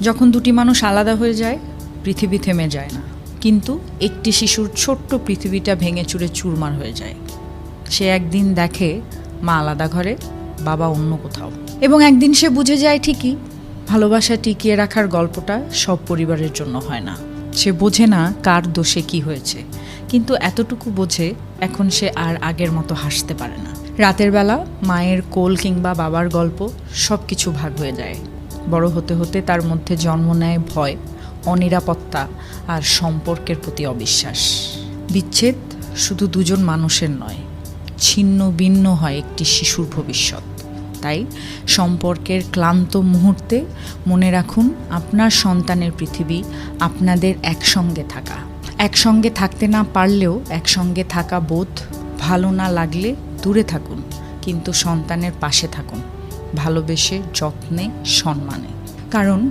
যখন দুটি মানুষ আলাদা হয়ে যায়, পৃথিবী থেমে যায় না। কিন্তু একটি শিশুর ছোট্ট পৃথিবীটা ভেঙে চুরে চুরমার হয়ে যায়। সে একদিন দেখে মা আলাদা ঘরে, বাবা অন্য কোথাও। এবং একদিন সে বুঝে যায় ঠিকই, ভালোবাসা টিকিয়ে রাখার গল্পটা সব পরিবারের জন্য হয় না। সে বোঝে না কার দোষে কি হয়েছে, কিন্তু এতটুকু বোঝে এখন সে আর আগের মতো হাসতে পারে না। রাতের বেলা মায়ের কোল কিংবা বাবার গল্প সব কিছু ভাগ হয়ে যায়। বড় হতে হতে তার মধ্যে জন্ম নেয় ভয়, অনিরাপত্তা আর সম্পর্কের প্রতি অবিশ্বাস। বিচ্ছেদ শুধু দুজন মানুষের নয়, ছিন্ন ভিন্ন হয় একটি শিশুর ভবিষ্যৎ। তাই সম্পর্কের ক্লান্ত মুহূর্তে মনে রাখুন, আপনার সন্তানের পৃথিবী আপনাদের একসঙ্গে থাকা। একসঙ্গে থাকতে না পারলেও একসঙ্গে থাকা বোধ ভালো না লাগলে দূরে থাকুন, কিন্তু সন্তানের পাশে থাকুন। ভালোবেসে যত্নে সম্মানে। কারণ